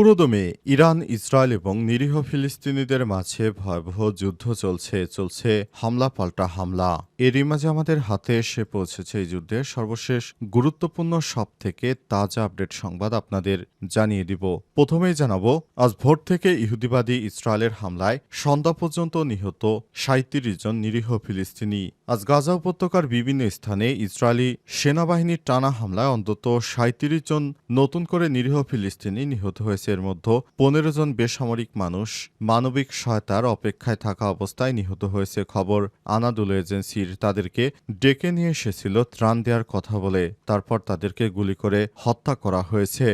পুরোদমে Iran, Israel এবং নিরীহ ফিলিস্তিনিদের মাঝে ভয়াবহ যুদ্ধ চলছে চলছে হামলা পাল্টা হামলা। এরই মাঝে আমাদের হাতে এসে পৌঁছেছে এই যুদ্ধের সর্বশেষ গুরুত্বপূর্ণ সব থেকে তাজা আপডেট সংবাদ আপনাদের জানিয়ে দিব। প্রথমেই জানাব, আজ ভোর থেকে ইহুদিবাদী ইসরায়েলের হামলায় সন্ধ্যা পর্যন্ত নিহত সাঁত্রিশ জন নিরীহ ফিলিস্তিনি। আজ গাজা উপত্যকার বিভিন্ন স্থানে ইসরায়েলি সেনাবাহিনীর টানা হামলায় অন্তত সাঁত্রিশ জন নতুন করে নিরীহ ফিলিস্তিনি নিহত হয়েছে। এর মধ্যে পনেরো জন বেসামরিক মানুষ মানবিক সহায়তার অপেক্ষায় থাকা অবস্থায় নিহত হয়েছে খবর আনাদুল এজেন্সির। তাদেরকে ডেকে নিয়ে এসেছিল ত্রাণ দেওয়ার কথা বলে, তারপর তাদেরকে গুলি করে হত্যা করা হয়েছে।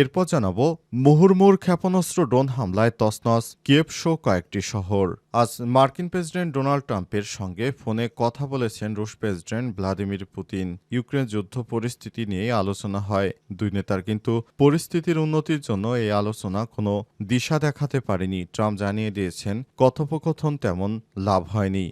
এরপর জানাব, মুহুর্মুর ক্ষেপণাস্ত্র ড্রোন হামলায় তসনস কিয়েভ শো কয়েকটি শহর। আজ মার্কিন প্রেসিডেন্ট ডোনাল্ড ট্রাম্পের সঙ্গে ফোনে কথা বলেছেন রুশ প্রেসিডেন্ট ভ্লাদিমির পুতিন। ইউক্রেন যুদ্ধ পরিস্থিতি নিয়ে আলোচনা হয়। দুই নেতার কিন্তু পরিস্থিতির উন্নতির জন্য এই আলোচনা কোনো দিশা দেখাতে পারেনি। ট্রাম্প জানিয়ে দিয়েছেন, কথোপকথন তেমন লাভ হয়নি।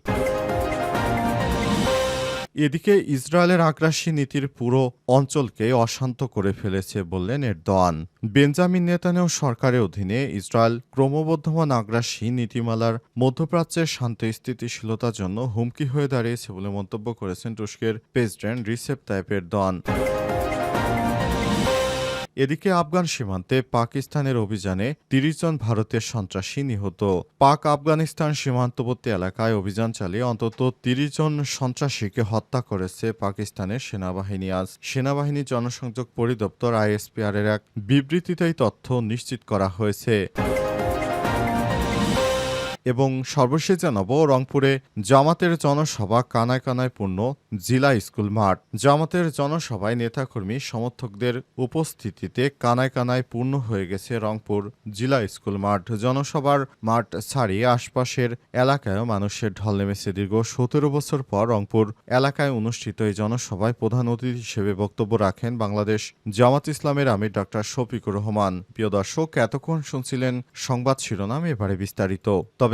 এদিকে ইসরায়েলের আগ্রাসী নীতির পুরো অঞ্চলকে অশান্ত করে ফেলেছে বললেন এরদোয়ান। বেঞ্জামিন নেতানেও সরকারের অধীনে ইসরায়েল ক্রমবর্ধমান আগ্রাসী নীতিমালার মধ্যপ্রাচ্যের শান্ত স্থিতিশীলতার জন্য হুমকি হয়ে দাঁড়িয়েছে বলে মন্তব্য করেছেন তুরস্কের প্রেসিডেন্ট রিসেপ তাইপ এরদোয়ান। এদিকে আফগান সীমান্তে পাকিস্তানের অভিযানে তিরিশ জন ভারতের সন্ত্রাসী নিহত। পাক আফগানিস্তান সীমান্তবর্তী এলাকায় অভিযান চালিয়ে অন্তত তিরিশ জন সন্ত্রাসীকে হত্যা করেছে পাকিস্তানের সেনাবাহিনী আজ। সেনাবাহিনী জনসংযোগ পরিদপ্তর আইএসপিআর এর এক বিবৃতিতেই তথ্য নিশ্চিত করা হয়েছে। এবং সর্বশেষ জানাব, রংপুরে জামাতের জনসভা কানায় কানায় পূর্ণ, জিলা স্কুল মাঠ। জামাতের জনসভায় নেতাকর্মী সমর্থকদের উপস্থিতিতে কানায় কানায় পূর্ণ হয়ে গেছে রংপুর জিলা স্কুল মাঠ। জনসভার মাঠ ছাড়িয়ে আশপাশের এলাকায়ও মানুষের ঢল নেমেছে। দীর্ঘ সতেরো বছর পর রংপুর এলাকায় অনুষ্ঠিত এই জনসভায় প্রধান অতিথি হিসেবে বক্তব্য রাখেন বাংলাদেশ জামাত ইসলামের আমির ডক্টর শফিকুর রহমান। প্রিয় দর্শক, এতক্ষণ শুনছিলেন সংবাদ শিরোনাম, এবারে বিস্তারিত। তবে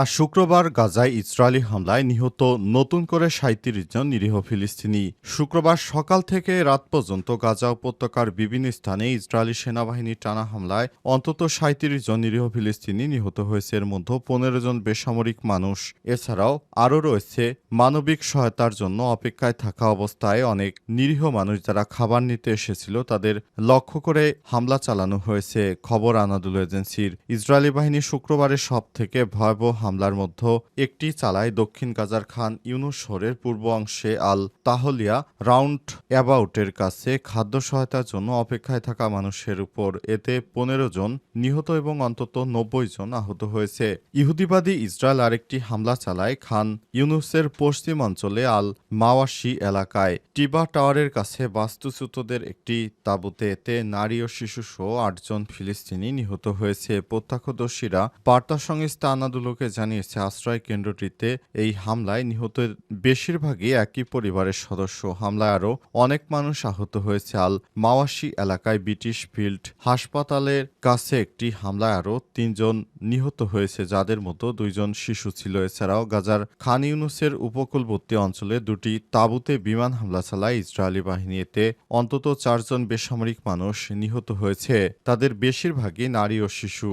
আর শুক্রবার গাজায় ইসরায়েলি হামলায় নিহত নতুন করে সাঁত্রিশ জন নিরীহ ফিলিস্তিনি। শুক্রবার সকাল থেকে রাত পর্যন্ত গাজা উপত্যকার বিভিন্ন স্থানে ইসরায়েলি সেনাবাহিনীর টানা হামলায় অন্তত সাঁত্রিশ জন নিরীহ ফিলিস্তিনি নিহত হয়েছে। এর মধ্যে পনেরো জন বেসামরিক মানুষ। এছাড়াও আরও রয়েছে মানবিক সহায়তার জন্য অপেক্ষায় থাকা অবস্থায় অনেক নিরীহ মানুষ যারা খাবার নিতে এসেছিল তাদের লক্ষ্য করে হামলা চালানো হয়েছে। খবর আনাদুল এজেন্সির। ইসরায়েলি বাহিনী শুক্রবারের সব থেকে ভয়াবহ হামলার মধ্যে একটি চালায় দক্ষিণ গাজার খান ইউনুস শহরের পূর্ব অংশে আল তাহলিয়া রাউন্ড অ্যাবাউটের কাছে খাদ্য সহায়তার জন্য অপেক্ষায় থাকা মানুষের উপর এতে পনেরো জন নিহত এবং অন্তত নব্বই জন আহত হয়েছে। ইহুদিবাদী ইসরায়েল আরেকটি হামলা চালায় খান ইউনুসের পশ্চিম অঞ্চলে আল মাওয়াশি এলাকায়। টিবা টাওয়ারের কাছে বাস্তুচ্যুতদের একটি তাঁবুতে এতে নারী ও শিশু সহ আটজন ফিলিস্তিনি নিহত হয়েছে। প্রত্যক্ষদর্শীরা বার্তা সংস্থা আনাদুলোকে জানিয়েছে, আশ্রয় কেন্দ্রটিতে এই হামলায় নিহতের বেশিরভাগই একই পরিবারের সদস্য। হামলায় আরও অনেক মানুষ আহত হয়েছে। আল মাওয়াশি এলাকায় ব্রিটিশ ফিল্ড হাসপাতালের কাছে একটি হামলায় আরও তিনজন নিহত হয়েছে, যাদের মতো দুইজন শিশু ছিল। এছাড়াও গাজার খান ইউনুসের উপকূলবর্তী অঞ্চলে দুটি তাঁবুতে বিমান হামলা চালায় ইসরায়েলি বাহিনী। এতে অন্তত চারজন বেসামরিক মানুষ নিহত হয়েছে। তাদের বেশিরভাগই নারী ও শিশু।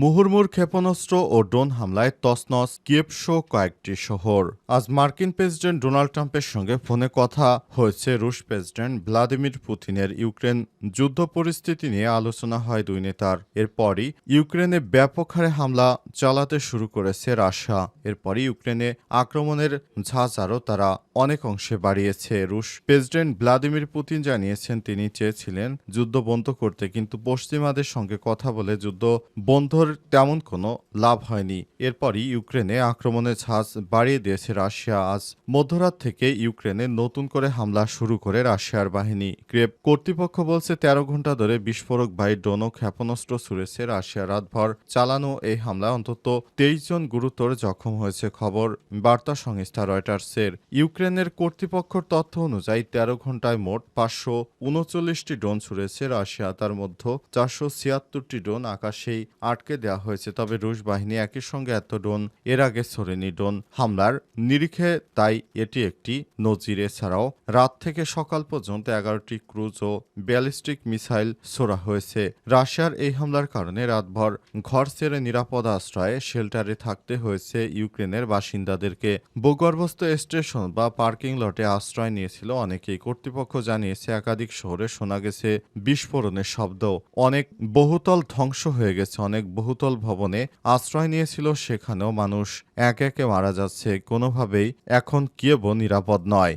মুহুর্মুর ক্ষেপণাস্ত্র ও ড্রোন হামলায় তসনস কিয়েভসহ কয়েকটি শহর। আজ মার্কিন প্রেসিডেন্ট ডোনাল্ড ট্রাম্পের সঙ্গে ফোনে কথা হয়েছে রুশ প্রেসিডেন্ট ভ্লাদিমির পুতিনের ইউক্রেন যুদ্ধ পরিস্থিতি নিয়ে আলোচনা হয় দুই নেতার। এরপরই ইউক্রেনে ব্যাপক হারে হামলা চালাতে শুরু করেছে রাশিয়া। এরপরই ইউক্রেনে আক্রমণের ঝাঁজ আরও তারা অনেক অংশে বাড়িয়েছে। রুশ প্রেসিডেন্ট ভ্লাদিমির পুতিন জানিয়েছেন, তিনি চেয়েছিলেন যুদ্ধ বন্ধ করতে, কিন্তু পশ্চিমাদের সঙ্গে কথা বলে যুদ্ধ বন্ধর তেমন কোনো লাভ হয়নি। এরপরই ইউক্রেনে আক্রমণের ঝাঁজ বাড়িয়ে দিয়েছে রাশিয়া। আজ মধ্যরাত থেকে ইউক্রেনে নতুন করে হামলা শুরু করে রাশিয়ার বাহিনী। ক্রেপ কর্তৃপক্ষ বলছে, তেরো ঘণ্টা ধরে বিস্ফোরক বাই ড্রোন ও ক্ষেপণাস্ত্র ছুড়েছে রাশিয়া রাতভর। চালানো এই হামলায় অন্তত তেইশ জন গুরুতর জখম হয়েছে। খবর বার্তা সংস্থা রয়টার্সের। ইউক্রেনের কর্তৃপক্ষের তথ্য অনুযায়ী, তেরো ঘন্টায় মোট পাঁচশো উনচল্লিশটি ড্রোন ছুড়েছে রাশিয়া। তার মধ্যে চারশো ছিয়াত্তরটি ড্রোন আকাশেই আটকে দেওয়া হয়েছে। তবে রুশ বাহিনী একই সঙ্গে এত ড্রোন, এর আগে ছড়েনি ড্রোন হামলার নিরিখে, তাই এটি একটি নজির। এছাড়াও রাত থেকে সকাল পর্যন্ত এগারোটি ক্রুজ ও ব্যালিস্টিক মিসাইল ছোড়া হয়েছে। রাশিয়ার এই হামলার কারণে রাতভর ঘর ছেড়ে নিরাপদ আশ্রয়ে শেল্টারে থাকতে হয়েছে ইউক্রেনের বাসিন্দাদেরকে। ভূগর্ভস্থ স্টেশন বা পার্কিং লটে আশ্রয় নিয়েছিল অনেকেই। কর্তৃপক্ষ জানিয়েছে, একাধিক শহরে শোনা গেছে বিস্ফোরণের শব্দ। অনেক বহুতল ধ্বংস হয়ে গেছে, অনেক বহুতল ভবনে আশ্রয় নিয়েছিল সেখানেও মানুষ। একে একে মারা যাচ্ছে। কোনোভাবেই এখন কিয়েভ নিরাপদ নয়।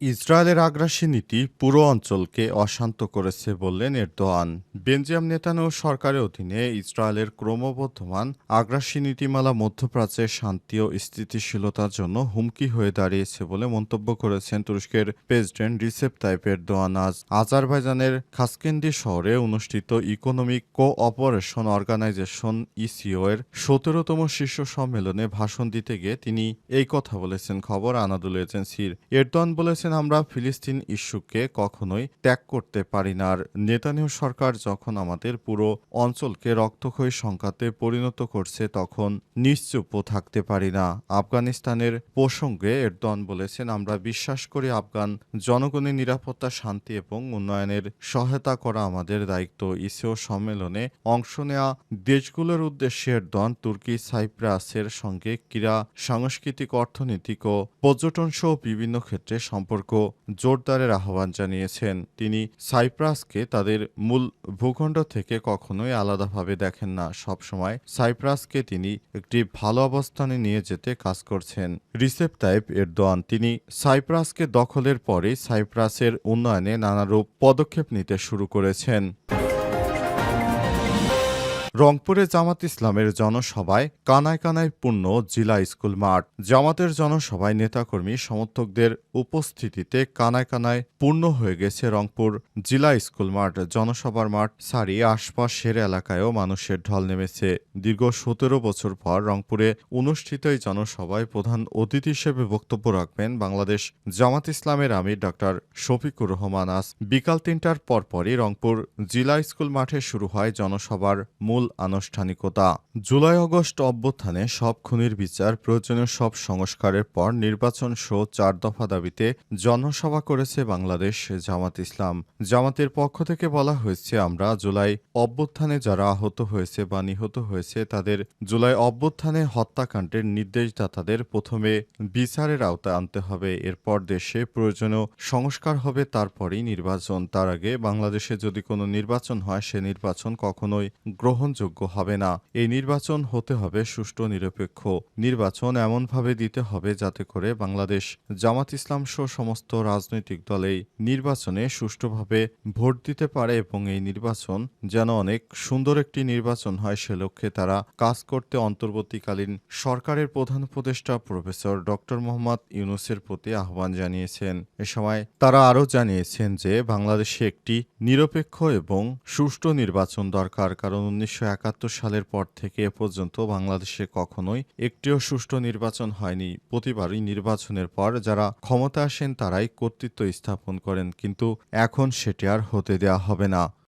ইসরায়েলের আগ্রাসী নীতি পুরো অঞ্চলকে অশান্ত করেছে বললেন এরদোয়ান। বেঞ্জিয়াম নেতানিয়াহু সরকারের অধীনে ইসরায়েলের ক্রমবর্ধমান আগ্রাসী নীতিমালা মধ্যপ্রাচ্যের শান্তি ও স্থিতিশীলতার জন্য হুমকি হয়ে দাঁড়িয়েছে বলে মন্তব্য করেছেন তুরস্কের প্রেসিডেন্ট রিসেপ তাইপ এরদোয়ান। আজ আজারবাইজানের খাসকেন্দি শহরে অনুষ্ঠিত ইকোনমিক কোঅপারেশন অর্গানাইজেশন ইসিও এর সতেরোতম শীর্ষ সম্মেলনে ভাষণ দিতে গিয়ে তিনি এই কথা বলেছেন। খবর আনাদুল এজেন্সির। এরদোয়ান বলেছেন আমরা ফিলিস্তিন ইস্যুকে কখনোই ত্যাগ করতে পারি না। আর নেতানিয়াহু সরকার যখন আমাদের পুরো অঞ্চলকে রক্তক্ষয়ী সংঘাতে পরিণত করছে, তখন নিশ্চুপও থাকতে পারি না। আফগানিস্তানের প্রসঙ্গে এরদোয়ান বলেছেন, আমরা বিশ্বাস করি আফগান জনগণের নিরাপত্তা, শান্তি এবং উন্নয়নের সহায়তা করা আমাদের দায়িত্ব। ইসিও সম্মেলনে অংশ নেওয়া দেশগুলোর উদ্দেশ্যে এরদোয়ান তুর্কি, সাইপ্রাসের সঙ্গে ক্রীড়া, সাংস্কৃতিক, অর্থনৈতিক ও পর্যটন সহ বিভিন্ন ক্ষেত্রে সম্পর্ক জোরদারের আহ্বান জানিয়েছেন। তিনি সাইপ্রাসকে তাদের মূল ভূখণ্ড থেকে কখনোই আলাদাভাবে দেখেন না। সবসময় সাইপ্রাসকে তিনি একটি ভালো অবস্থানে নিয়ে যেতে কাজ করছেন। রিসেপ তাইপ এরদোয়ান, তিনি সাইপ্রাসকে দখলের পরে সাইপ্রাসের উন্নয়নে নানারূপ পদক্ষেপ নিতে শুরু করেছেন। রংপুরে জামাত ইসলামের জনসভায় কানায় কানায় পূর্ণ জিলা স্কুল মাঠ। জামাতের জনসভায় নেতাকর্মী সমর্থকদের উপস্থিতিতে কানায় কানায় পূর্ণ হয়ে গেছে রংপুর জিলা স্কুল মাঠ। জনসভার মাঠ ছাড়িয়ে আশপাশের এলাকায়ও মানুষের ঢল নেমেছে। দীর্ঘ সতেরো বছর পর রংপুরে অনুষ্ঠিত এই জনসভায় প্রধান অতিথি হিসেবে বক্তব্য রাখবেন বাংলাদেশ জামাত ইসলামের আমির ডক্টর শফিকুর রহমান আজ। বিকাল তিনটার পরপরই রংপুর জিলা স্কুল মাঠে শুরু হয় জনসভার মূল আনুষ্ঠানিকতা। জুলাই আগস্ট অভ্যুত্থানে সব খুনির বিচার, প্রয়োজনীয় সব সংস্কারের পর নির্বাচন সহ চার দফা দাবিতে জনসভা করেছে বাংলাদেশ জামাত ইসলাম। জামাতের পক্ষ থেকে বলা হয়েছে, আমরা জুলাই অভ্যুত্থানে যারা আহত হয়েছে বা নিহত হয়েছে, তাদের জুলাই অভ্যুত্থানে হত্যাকাণ্ডের নির্দেশদাতাদের প্রথমে বিচারের আওতায় আনতে হবে। এরপর দেশে প্রয়োজনীয় সংস্কার হবে, তারপরেই নির্বাচন। তার আগে বাংলাদেশে যদি কোনো নির্বাচন হয়, সে নির্বাচন কখনোই গ্রহণযোগ্য হবে না। এই নির্বাচন হতে হবে সুষ্ঠু, নিরপেক্ষ। নির্বাচন এমনভাবে দিতে হবে যাতে করে বাংলাদেশ জামাত ইসলাম সহ সমস্ত রাজনৈতিক দলেই নির্বাচনে সুষ্ঠুভাবে ভোট দিতে পারে এবং এই নির্বাচন যেন অনেক সুন্দর একটি নির্বাচন হয় সে লক্ষ্যে তারা কাজ করতে অন্তর্বর্তীকালীন সরকারের প্রধান উপদেষ্টা প্রফেসর ডক্টর মোহাম্মদ ইউনুসের প্রতি আহ্বান জানিয়েছেন। এ সময় তারা আরও জানিয়েছেন যে বাংলাদেশে একটি নিরপেক্ষ এবং সুষ্ঠু নির্বাচন দরকার। কারণ উনিশশো একাত্তর সালের পর থেকে এ পর্যন্ত বাংলাদেশে কখনোই একটিও সুষ্ঠু নির্বাচন হয়নি। প্রতিবারই নির্বাচনের পর যারা ক্ষমতা আসেন তারাই কর্তৃত্ব স্থাপন করেন, কিন্তু এখন সেটি আর হতে দেয়া হবে না।